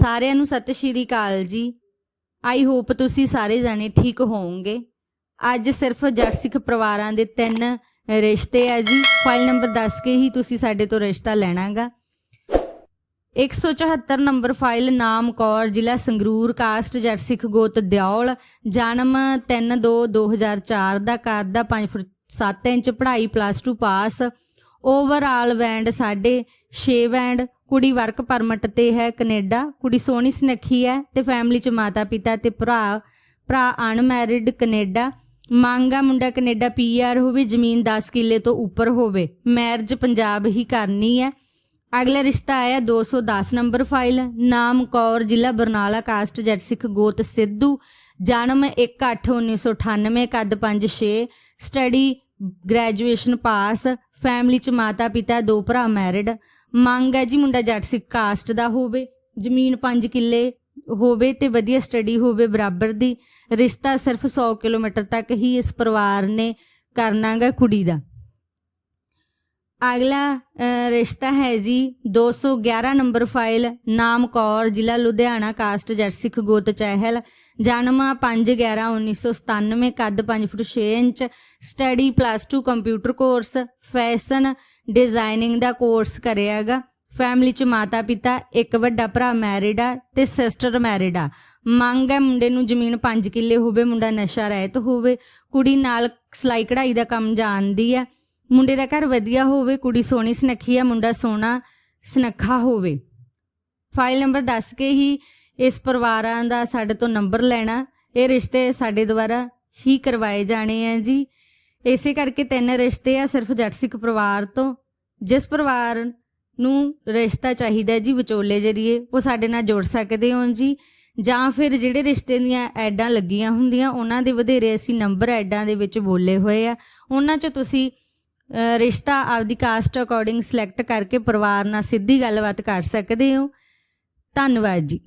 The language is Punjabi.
ਸਾਰਿਆਂ ਨੂੰ ਸਤਿ ਸ਼੍ਰੀ ਅਕਾਲ ਜੀ। ਆਈ ਹੋਪ ਤੁਸੀਂ ਸਾਰੇ ਜਾਣੇ ਠੀਕ ਹੋਵੋਗੇ। ਅੱਜ ਸਿਰਫ ਜੱਟ ਸਿੱਖ ਪਰਿਵਾਰਾਂ ਦੇ ਤਿੰਨ ਰਿਸ਼ਤੇ ਆ ਜੀ। ਫਾਈਲ ਨੰਬਰ ਦੱਸ ਕੇ ਹੀ ਤੁਸੀਂ ਸਾਡੇ ਤੋਂ ਰਿਸ਼ਤਾ ਲੈਣਾਗਾ। 174 ਨੰਬਰ ਫਾਈਲ ਨਾਮ ਕੌਰ ਜ਼ਿਲ੍ਹਾ ਸੰਗਰੂਰ, ਕਾਸਟ ਜੱਟ ਸਿੱਖ ਗੋਤ ਦਿਉਲ ਜਨਮ 3/2/2004 ਦਾ ਕੱਦ ਦਾ 5 ਫੁੱਟ 7 ਇੰਚ ਪੜ੍ਹਾਈ plus 2 pass overall band 6.5 band ਕੁੜੀ ਵਰਕ ਪਰਮਿਟ ਤੇ ਹੈ ਕੈਨੇਡਾ, ਕੁੜੀ ਸੋਹਣੀ ਸੁਨੱਖੀ ਹੈ ਤੇ ਫੈਮਿਲੀ ਚ ਮਾਤਾ ਪਿਤਾ ਤੇ ਭਰਾ ਭਰਾ ਅਨਮੈਰਿਡ ਕੈਨੇਡਾ, ਮੰਗਾ ਮੁੰਡਾ ਕੈਨੇਡਾ ਪੀਆਰ ਹੋਵੇ, ਜ਼ਮੀਨ 10 ਕਿੱਲੇ ਤੋਂ ਉੱਪਰ ਹੋਵੇ ਮੈਰਿਜ ਪੰਜਾਬ ਹੀ ਕਰਨੀ ਹੈ। ਅਗਲਾ ਰਿਸ਼ਤਾ ਆਇਆ 210 ਨੰਬਰ ਫਾਈਲ ਨਾਮ ਕੌਰ, ਜ਼ਿਲ੍ਹਾ ਬਰਨਾਲਾ ਕਾਸਟ ਜੱਟ ਸਿੱਖ ਗੋਤ ਸਿੱਧੂ, ਜਨਮ 1/8/1998 ਕੱਦ 5'6 ਸਟੱਡੀ ਗ੍ਰੈਜੂਏਸ਼ਨ ਪਾਸ ਫੈਮਿਲੀ ਚ ਮਾਤਾ ਪਿਤਾ ਦੋ ਭਰਾ ਮੈਰਿਡ ਮੰਗ ਹੈ ਜੀ ਮੁੰਡਾ ਜੱਟ ਸਿੱਖ ਕਾਸਟ ਦਾ ਹੋਵੇ, ਜ਼ਮੀਨ 5 ਕਿੱਲੇ ਹੋਵੇ ਤੇ ਵਧੀਆ ਸਟੱਡੀ ਹੋਵੇ ਬਰਾਬਰ ਦੀ, ਰਿਸ਼ਤਾ ਸਿਰਫ 100 ਕਿਲੋਮੀਟਰ ਤੱਕ ਹੀ ਇਸ ਪਰਿਵਾਰ ਨੇ ਕਰਨਾਗਾ ਕੁੜੀ ਦਾ। ਅਗਲਾ ਰਿਸ਼ਤਾ ਹੈ ਜੀ 211 ਨੰਬਰ ਫਾਈਲ, ਨਾਮ ਕੌਰ, ਜ਼ਿਲ੍ਹਾ ਲੁਧਿਆਣਾ, ਕਾਸਟ ਜੱਟ ਸਿੱਖ ਗੋਤ ਚਹਿਲ, ਜਨਮ 5/11/1997 ਕੱਦ 5 foot 6 inch, study plus 2 computer course, fashion designing ਦਾ ਕੋਰਸ ਕਰਿਆਗਾ ਫੈਮਿਲੀ ਚ ਮਾਤਾ ਪਿਤਾ ਇੱਕ ਵੱਡਾ ਭਰਾ ਮੈਰਿਡ ਆ ਤੇ ਸਿਸਟਰ ਮੈਰਿਡ ਆ। ਮੰਗ ਹੈ ਮੁੰਡੇ ਨੂੰ ਜ਼ਮੀਨ 5 ਕਿੱਲੇ ਹੋਵੇ, ਮੁੰਡਾ ਨਸ਼ਾ ਰਹਿਤ ਹੋਵੇ, ਕੁੜੀ ਨਾਲ ਸਿਲਾਈ ਕਢਾਈ ਦਾ ਕੰਮ ਜਾਣਦੀ ਆ। ਮੁੰਡੇ ਦਾ ਘਰ ਵਧੀਆ ਹੋਵੇ, ਕੁੜੀ ਸੋਹਣੀ ਸੁਨੱਖੀ ਆ, ਮੁੰਡਾ ਸੋਹਣਾ ਸੁਨੱਖਾ ਹੋਵੇ। ਫਾਈਲ ਨੰਬਰ ਦੱਸ ਕੇ ਹੀ ਇਸ ਪਰਿਵਾਰਾਂ ਦਾ ਸਾਡੇ ਤੋਂ ਨੰਬਰ ਲੈਣਾ। ਇਹ ਰਿਸ਼ਤੇ ਸਾਡੇ ਦੁਆਰਾ ਹੀ ਕਰਵਾਏ ਜਾਣੇ ਆ ਜੀ। ਇਸੇ ਕਰਕੇ ਤਿੰਨ ਰਿਸ਼ਤੇ ਆ ਸਿਰਫ ਜੱਟ ਸਿੱਖ ਪਰਿਵਾਰ ਤੋਂ। ਜਿਸ ਪਰਿਵਾਰ ਨੂੰ ਰਿਸ਼ਤਾ ਚਾਹੀਦਾ ਜੀ ਵਿਚੋਲੇ ਜਰੀਏ, ਉਹ ਸਾਡੇ ਨਾਲ ਜੁੜ ਸਕਦੇ ਹੋ ਜੀ। ਜਾਂ ਫਿਰ ਜਿਹੜੇ ਰਿਸ਼ਤੇ ਦੀਆਂ ਐਡਾਂ ਲੱਗੀਆਂ ਹੁੰਦੀਆਂ, ਉਹਨਾਂ ਦੇ ਵਧੇਰੇ ਅਸੀਂ ਨੰਬਰ ਐਡਾਂ ਦੇ ਵਿੱਚ ਬੋਲੇ ਹੋਏ ਆ। ਉਹਨਾਂ 'ਚ ਤੁਸੀਂ ਰਿਸ਼ਤਾ ਆਪਦੀ ਕਾਸਟ ਅਕੋਰਡਿੰਗ ਸਿਲੈਕਟ ਕਰਕੇ ਪਰਿਵਾਰ ਨਾਲ ਸਿੱਧੀ ਗੱਲਬਾਤ ਕਰ ਸਕਦੇ ਹੋ। ਧੰਨਵਾਦ ਜੀ।